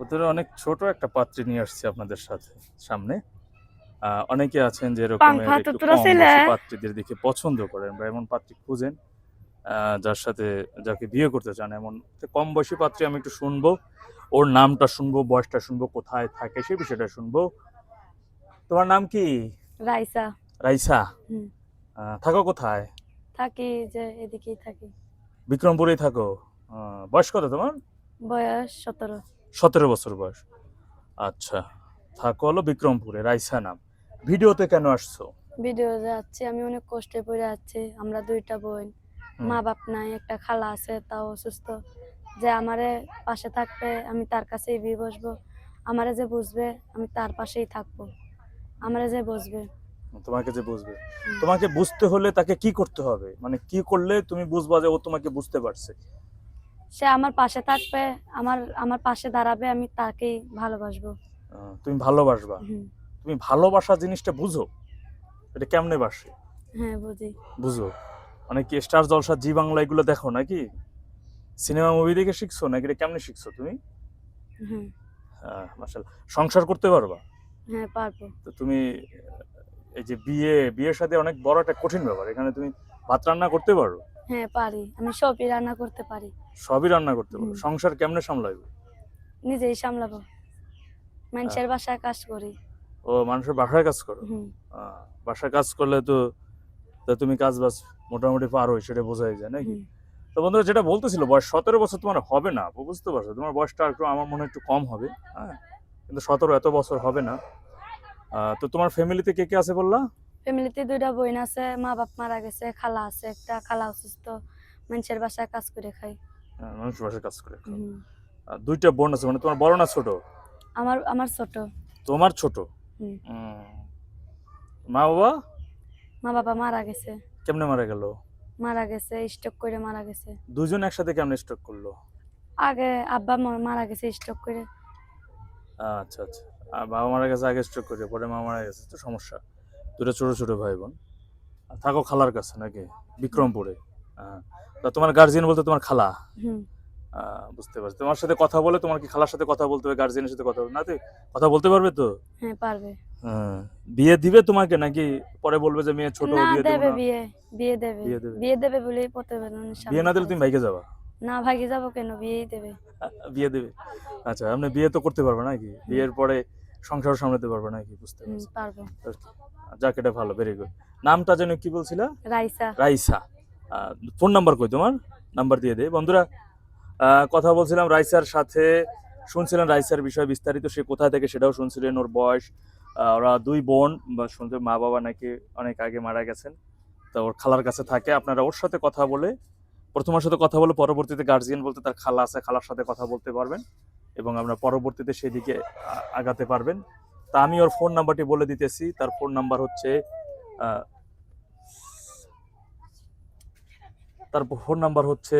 ওদের অনেক ছোট একটা পাত্রী নিয়ে আসছি আপনাদের সাথে সামনে। অনেকে আছেন যে এরকম পাত্রীদের দেখে পছন্দ করেন বা এমন পাত্রী খুঁজেন যার সাথে যাকে বিয়ে করতে চান এমন কম বয়সী পাত্রী আমি একটু শুনব ওর নামটা শুনব বয়সটা শুনব কোথায় থাকে সে বিষয়টা শুনব। তোমার নাম কি? রাইসা। রাইসা? থাকো কোথায়? থাকি যে এদিকেই থাকি। বিক্রমপুরেই থাকো। বয়স কত তোমার? বয়স সতেরো। সতেরো বছর বয়স। আচ্ছা থাকো হলো বিক্রমপুরে রাইসা নাম। ভিডিওতে কেন আসছো? ভিডিও যাচ্ছে আমি অনেক কষ্টে পড়ে আছি। আমরা দুইটা বোন মা বাপ নাই একটা খালা আছে তাও অসুস্থ। যে আমারে পাশে থাকবে আমি তার কাছেই বিয়ে বসবো। আমারে যে বুঝবে আমি তার পাশেই থাকব। আমারে যে বুঝবে। তোমাকে যে বুঝবে। তোমাকে বুঝতে হলে তাকে কি করতে হবে? মানে কি করলে তুমি বুঝবা যে ও তোমাকে বুঝতে পারছে? সে আমার পাশে থাকবে আমার আমার পাশে দাঁড়াবে আমি তাকেই ভালোবাসবো। তুমি ভালোবাসবা? তুমি ভালোবাসা জিনিসটা বুঝো? এটা কেমনে বাসে? হ্যাঁ বুঝি। বুঝো। মানে কি স্টার জলসা জি বাংলা এগুলো দেখো নাকি? সিনেমা মুভি দেখে শিখছো নাকি? এটা কেমনে শিখছো তুমি? হ্যাঁ মাসাল সংসার করতে পারবা? হ্যাঁ পারব। তো তুমি এই যে বিয়ে বিয়ের সাথে অনেক বড় একটা কঠিন ব্যাপার। এখানে তুমি ভাত রান্না করতে পারো? হ্যাঁ পারি। আমি সবই রান্না করতে পারি। সবই রান্না করতে পারো। সংসার কেমনে সামলাইবে? নিজেই সামলাবো। মানুষের বাসায় কাজ করি। ও মানুষের বাসায় কাজ করো? বাসায় কাজ করলে তো তুমি কাজ বাজ মোটামুটি পারো সেটা বোঝাই যায় নাকি? তো বন্ধুরা যেটা বলতেছিল বয়স সতেরো বছর তোমার হবে না বুঝতে পারছ? তোমার বয়সটা একটু আমার মনে হয় একটু কম হবে হ্যাঁ? কিন্তু সতেরো এত বছর হবে না। তো তোমার ফ্যামিলিতে কে কে আছে বললা? ফ্যামিলিতে দুইটা বোন আছে মা বাপ মারা গেছে খালা আছে একটা খালা অসুস্থ মানুষের বাসায় কাজ করে খাই হ্যাঁ, মানুষ বাসায় কাজ করে। দুইটা বোন আছে মানে তোমার বড় না ছোট? আমার আমার ছোট। তোমার ছোট? মা বাবা? মা বাবা মারা গেছে। কেমনে মারা গেল? মারা গেছে স্ট্রোক করে মারা গেছে। দুজন একসাথে কেমনে স্ট্রোক করল? আগে আব্বা মারা গেছে স্ট্রোক করে। আচ্ছা আচ্ছা। আর বাবা মারা গেছে আগে স্ট্রোক করে পরে মা মারা গেছে তো সমস্যা। দুটো ছোট ছোট ভাই বোন থাকো খালার কাছে নাকি? বিক্রমপুরে। হ্যাঁ। তা তোমার গার্জিয়ান বলতে তোমার খালা? বুঝতে পারছি। তোমার সাথে কথা বলে তোমার কি খালার সাথে কথা বলতে হবে গার্জিয়ানের সাথে কথা বলতে না কথা বলতে পারবে তো? হ্যাঁ পারবে। হ্যাঁ। বিয়ে দিবে তোমাকে নাকি পরে বলবে যে মেয়ে ছোট বিয়ে দেবে বিয়ে বিয়ে দেবে। বিয়ে দেবে। বলেই প্রতিবেদন বিয়ে না দিলে তুমি ভাইকে যাবা? না ভাইকে যাব কেন? বিয়েই দেবে। বিয়ে দেবে। আচ্ছা আপনি বিয়ে তো করতে পারবে নাকি? বিয়ের পরে সংসার সামলাতে পারবে নাকি বুঝতে পারছি। পারব। যাক এটা ভালো ভেরি গুড নামটা যেন কি বলছিলা? রাইসা। রাইসা। ফোন নাম্বার কই তোমার? নাম্বার দিয়ে দে। বন্ধুরা কথা বলছিলাম রাইসার সাথে। শুনছিলেন রাইসার বিষয়ে বিস্তারিত সে কোথা থেকে সেটাও শুনছিলেন ওর বয়স। ওরা দুই বোন বা শুনছে মা বাবা নাকি অনেক আগে মারা গেছেন। তো ওর খালার কাছে থাকে। আপনারা ওর সাথে কথা বলে প্রথমার সাথে কথা বলে পরবর্তীতে গার্জিয়ান বলতে তার খালা আছে খালার সাথে কথা বলতে পারবেন। এবং আপনার পরবর্তীতে সেদিকে দিকে আগাতে পারবেন। তা আমি ওর ফোন নাম্বারটি বলে দিতেছি। তার ফোন নাম্বার হচ্ছে তার ফোন নাম্বার হচ্ছে